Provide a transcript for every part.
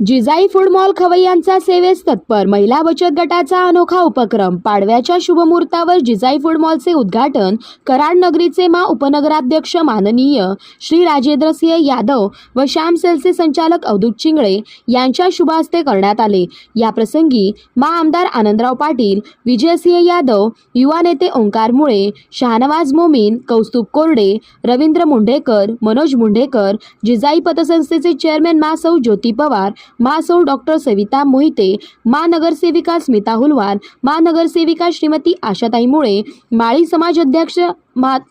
Jijai food mall खवय्यांचा सेवेस तत्पर महिला बचत गटाचा अनोखा उपक्रम. पाडव्याच्या शुभमुहूर्तावर जिजाई फूड मॉलचे उद्घाटन कराड नगरीचे मा उपनगराध्यक्ष माननीय श्री राजेंद्रसिंह यादव व श्याम सेलचे संचालक अवधूत चिंगळे यांच्या शुभहस्ते करण्यात आले. या प्रसंगी मा आमदार आनंदराव पाटील विजयसिंह यादव युवा नेते ओंकार मुळे शहानवाज मोमीन कौस्तुभ कोरडे रवींद्र मुंढेकर मनोज मुंढेकर जिजाई पतसंस्थेचे चेअरमॅन मा सौ ज्योती पवार महासौर डॉक्टर सविता मोहिते महानगरसेविका स्मिता हुलवार महानगरसेविका श्रीमती आशाताई मुळे माळी समाज अध्यक्ष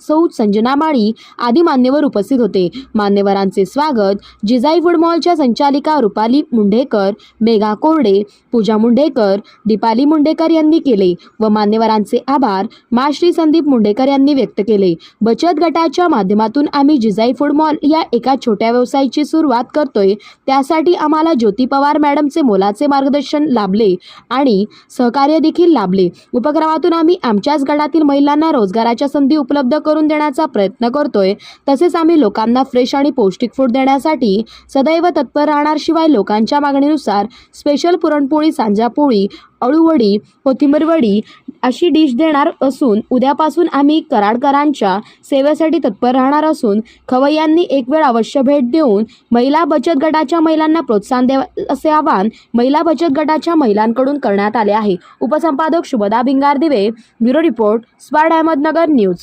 सौ संजना माळी आदी मान्यवर उपस्थित होते. मान्यवरांचे स्वागत जिजाई फूड मॉलच्या संचालिका रुपाली मुंढेकर मेघा कोरडे पूजा मुंढेकर दीपाली मुंढेकर यांनी केले व मान्यवरांचे आभार माश्री संदीप मुंढेकर यांनी व्यक्त केले. बचत गटाच्या माध्यमातून आम्ही जिजाई फूड मॉल या एका छोट्या व्यवसायाची सुरुवात करतोय. त्यासाठी आम्हाला ज्योती पवार मॅडमचे मोलाचे मार्गदर्शन लाभले आणि सहकार्य देखील लाभले. उपक्रमातून आम्ही आमच्याच गटातील महिलांना रोजगाराच्या संधी उपलब्ध करून देण्याचा प्रयत्न करतोय. तसेच आम्ही लोकांना फ्रेश आणि पौष्टिक फूड देण्यासाठी सदैव तत्पर राहणार शिवाय लोकांच्या मागणीनुसार स्पेशल पुरणपोळी सांजापोळी अळूवडी कोथिंबीर वडी अशी डिश देणार असून उद्यापासून आम्ही कराडकरांच्या सेवेसाठी तत्पर राहणार असून खवय्यांनी एक वेळ अवश्य भेट देऊन महिला बचत गटाच्या महिलांना प्रोत्साहन द्यावे असे आवाहन महिला बचत गटाच्या महिलांकडून करण्यात आले आहे. उपसंपादक Shubhada Bhingardive bureau report smart Ahmednagar news.